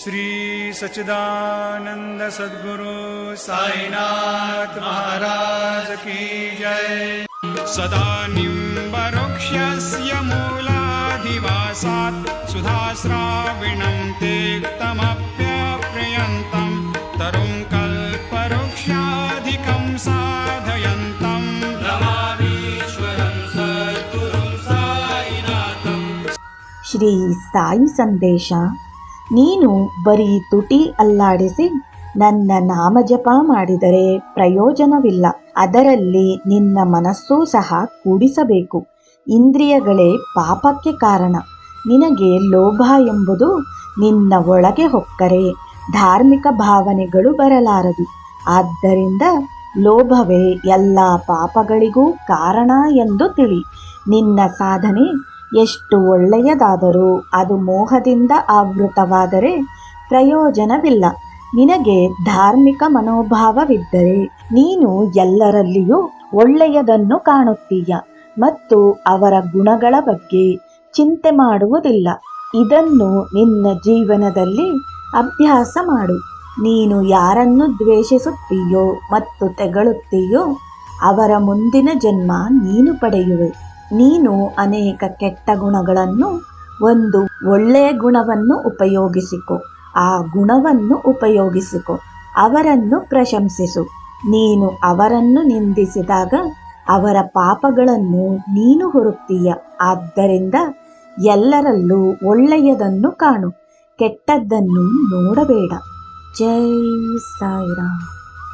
श्रीसच्चिदानन्द सद्गुरु महाराज की जय। सदा निम्बरुक्षस्य मूलाधिवासात् सुधाश्राविणम् ते तमप्यप्रयन्तम् तरुङ्कल्पक्षाधिकम् साधयन्तम् श्री साई सन्देशा ನೀನು ಬರೀ ತುಟಿ ಅಲ್ಲಾಡಿಸಿ ನನ್ನ ನಾಮಜಪ ಮಾಡಿದರೆ ಪ್ರಯೋಜನವಿಲ್ಲ. ಅದರಲ್ಲಿ ನಿನ್ನ ಮನಸ್ಸೂ ಸಹ ಕೂಡಿಸಬೇಕು. ಇಂದ್ರಿಯಗಳೇ ಪಾಪಕ್ಕೆ ಕಾರಣ. ನಿನಗೆ ಲೋಭ ಎಂಬುದು ನಿನ್ನ ಒಳಗೆ ಹೊಕ್ಕರೆ. ಧಾರ್ಮಿಕ ಭಾವನೆಗಳು ಬರಲಾರದು. ಆದ್ದರಿಂದ ಲೋಭವೇ ಎಲ್ಲ ಪಾಪಗಳಿಗೂ ಕಾರಣ ಎಂದು ತಿಳಿ. ನಿನ್ನ ಸಾಧನೆ ಎಷ್ಟು ಒಳ್ಳೆಯದಾದರೂ ಅದು ಮೋಹದಿಂದ ಆವೃತವಾದರೆ ಪ್ರಯೋಜನವಿಲ್ಲ. ನಿನಗೆ ಧಾರ್ಮಿಕ ಮನೋಭಾವವಿದ್ದರೆ ನೀನು ಎಲ್ಲರಲ್ಲಿಯೂ ಒಳ್ಳೆಯದನ್ನು ಕಾಣುತ್ತೀಯ ಮತ್ತು ಅವರ ಗುಣಗಳ ಬಗ್ಗೆ ಚಿಂತೆ ಮಾಡುವುದಿಲ್ಲ. ಇದನ್ನು ನಿನ್ನ ಜೀವನದಲ್ಲಿ ಅಭ್ಯಾಸ ಮಾಡು. ನೀನು ಯಾರನ್ನು ದ್ವೇಷಿಸುತ್ತೀಯೋ ಮತ್ತು ತೆಗಳುತ್ತೀಯೋ ಅವರ ಮುಂದಿನ ಜನ್ಮ ನೀನು ಪಡೆಯುವೆ. ನೀನು ಅನೇಕ ಕೆಟ್ಟ ಗುಣಗಳನ್ನು ಒಂದು ಒಳ್ಳೆಯ ಗುಣವನ್ನು ಉಪಯೋಗಿಸಿಕೊ. ಆ ಗುಣವನ್ನು ಉಪಯೋಗಿಸಿಕೊ. ಅವರನ್ನು ಪ್ರಶಂಸಿಸು. ನೀನು ಅವರನ್ನು ನಿಂದಿಸಿದಾಗ ಅವರ ಪಾಪಗಳನ್ನು ನೀನು ಹುರುಕ್ತೀಯ ಆದ್ದರಿಂದ ಎಲ್ಲರಲ್ಲೂ ಒಳ್ಳೆಯದನ್ನು ಕಾಣು. ಕೆಟ್ಟದ್ದನ್ನು ನೋಡಬೇಡ. ಜೈ ಸಾಯಿರಾಮ್.